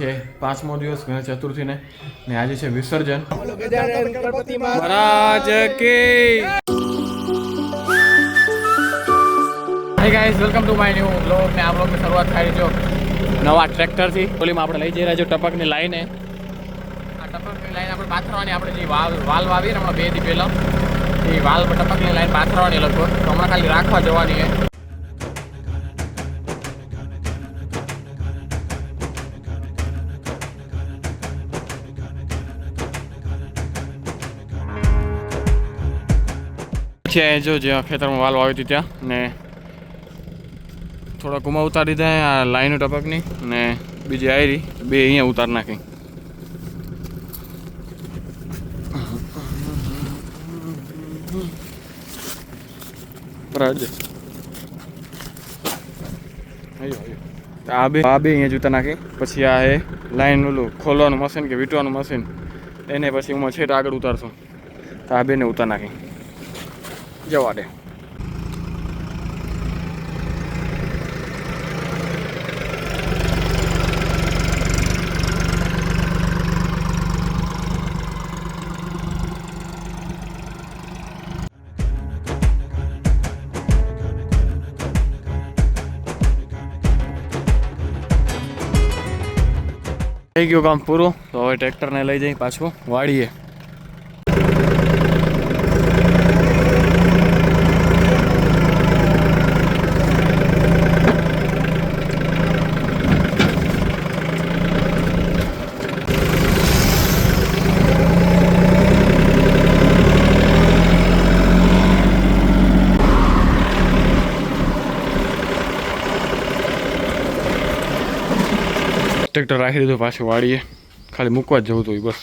છે પાંચમો દિવસ ગણેશ ચતુર્થીને. ને આજે છે વિસર્જન. મહારાજ કી. Guys welcome to my new blog ને આ બ્લોગની શરૂઆત થાય જો નવા ટ્રેક્ટરથી. ઓલીમાં આપણે લઈ જઈ રહ્યા છો ટપકની લાઈને. આ ટપકની લાઈન આપણે પાથરવાની આપણે જે વાલ વાલ વાવી ને હમણાં બે દી પહેલાં એ વાલ ટપકની લાઈન પાથરવાની લગભગ. હમણાં ખાલી રાખવા જવાની છે. અહીં જો જ્યાં ખેતરમાં વાલ વાવી હતી ત્યાં, ને થોડા કુમા ઉતારી દીધા આ લાઈનો ટપકની, ને બીજી આયરી, બે અહીંયા ઉતાર નાખી. આ બે આ બે અહીંયા જૂતા નાખી. પછી આ એ લાઈન ખોલવાનું મશીન કે વીંટવાનું મશીન, એને પછી હું છેટ આગળ ઉતારશું. તો આ બેને ઉતાર નાખી. જવા દે. થઈ ગયું કામ પૂરું. તો હવે ટ્રેક્ટરને લઈ જઈ પાછું. વાળીએ ટ્રેક્ટર રાખી દીધું, પાછું વાળીએ. ખાલી મૂકવા જ જવું હતું બસ.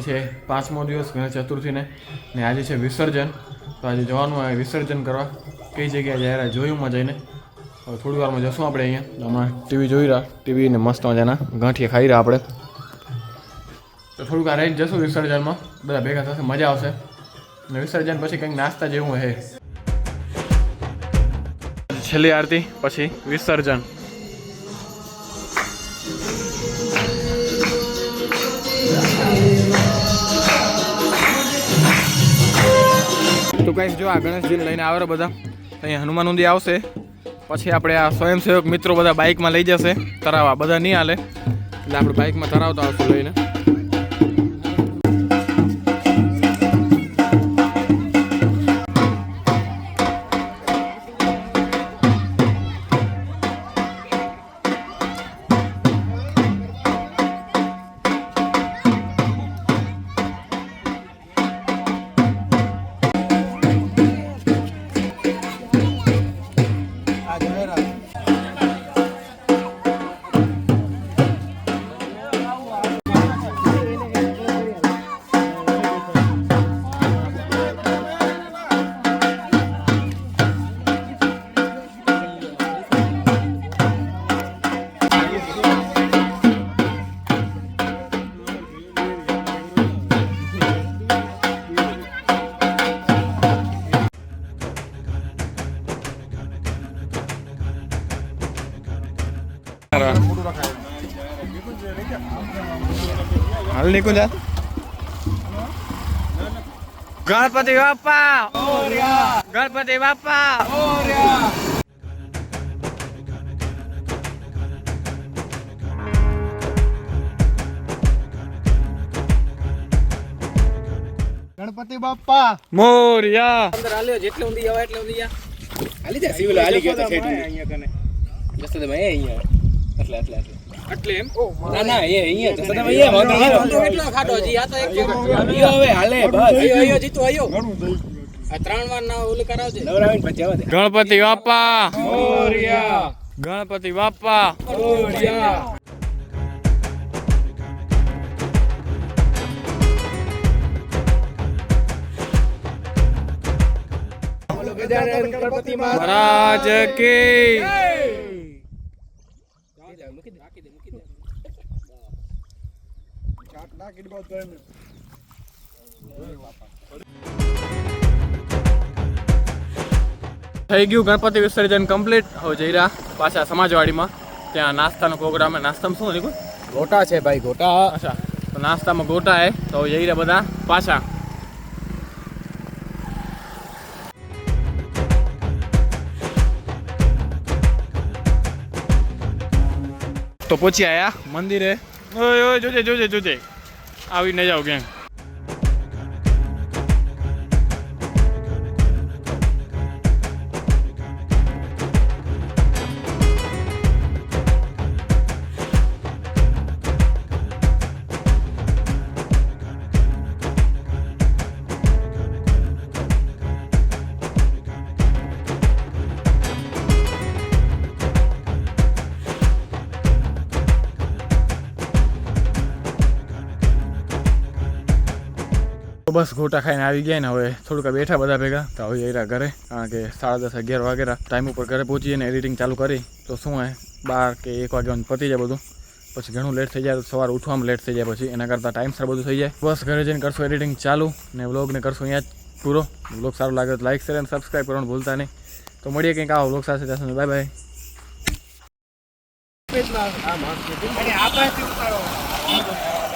છે પાંચમો દિવસ ગણેશ ચતુર્થીને. ને આજે છે વિસર્જન. તો આજે જવાનું આવે વિસર્જન કરવા. કઈ જગ્યાએ જાય જોયુંમાં જઈને. હવે થોડી વારમાં જશું આપણે અહીંયા. હમણાં ટીવી જોઈ રહ્યા. ટીવી ને મસ્ત મજાના ગાંઠિયા ખાઈ રહ્યા આપણે. તો થોડુંક આ રહીને જશું વિસર્જનમાં. બધા ભેગા થશે, મજા આવશે. ને વિસર્જન પછી કંઈક નાસ્તા જેવું હે. છેલ્લી આરતી, પછી વિસર્જન. તો કઈ જો આ ગણેશજીને લઈને આવે બધા. અહીંયા હનુમાન ઉંદી આવશે. પછી આપણે આ સ્વયંસેવક મિત્રો બધા બાઇકમાં લઈ જશે. તરાવવા બધા નહીં હાલે. એટલે આપણે બાઇકમાં તરાવતા આવશું લઈને. હાલ નીકળ જા. ગણપતિ બાપા! ગણપતિ બાપા! ગણપતિ બાપ્પા મોરિયા! અંદર હાલ્યો જેટલે ઊંધી આવે એટલે ઊંધી આલી હાલી જાય સિવિલ હાલી ગયો તો સેટ જસ્તો તમે એ અહીંયા. એટલે એટલે એટલે. એટલે એમ? ના ના એ અહીંયા જસ્તો તમે અહીંયા વાંધો નહીં એટલો ખાટો જી આ તો એક ઈયો હવે હાલે બસ. અયો અયો જીતો અયો આ ત્રણ વાર ના ઓલું કરાવજે. નવરાવીને પછી જવા ગણપતિ બાપા! મોરિયા. ગણપતિ બાપા! મોરિયા. ગણપતિ મહારાજ. કી મૂકી દે રાખી દે મૂકી દે થઈ ગયું ગણપતિ વિસર્જન કમ્પ્લીટ હવે જઈ રહ્યા પાછા સમાજવાડીમાં. ત્યાં નાસ્તાનો પ્રોગ્રામ નાસ્તામાં શું નીકળ ગોટા છે ભાઈ ગોટા. અચ્છા. તો નાસ્તામાં ગોટા હે તો જઈ રહ્યા બધા પાછા. તો પહોંચી આયા મંદિરે. ઓય ઓય જોજે જોજે જોજે. આવી ન જાવ ગેંગ. બસ ગોટા ખાઈને આવી ગયા ને હવે થોડુંક બેઠા બધા ભેગા. તો હવે જઈરા ઘરે કારણ કે સાડા દસ અગિયાર વાગેરા. ટાઈમ ઉપર ઘરે પહોંચી અને એડિટિંગ ચાલુ કરી. તો શું હોય બાર કે એક વાગ્યામાં પતી જાય બધું. પછી ઘણું લેટ થઈ જાય તો સવાર ઉઠવામાં લેટ થઈ જાય પછી. એના કરતાં ટાઈમસર બધું થઈ જાય. બસ ઘરે જઈને કરશું એડિટિંગ ચાલુ ને વ્લોગને કરશું અહીંયા જ પૂરો. વ્લોગ સારો લાગે તો લાઈક શેર અને સબસ્ક્રાઈબ કરવાનું ભૂલતા નહીં. તો મળીએ કંઈક આવો વ્લોગ સાથે. ત્યાં બાય બાય આપણે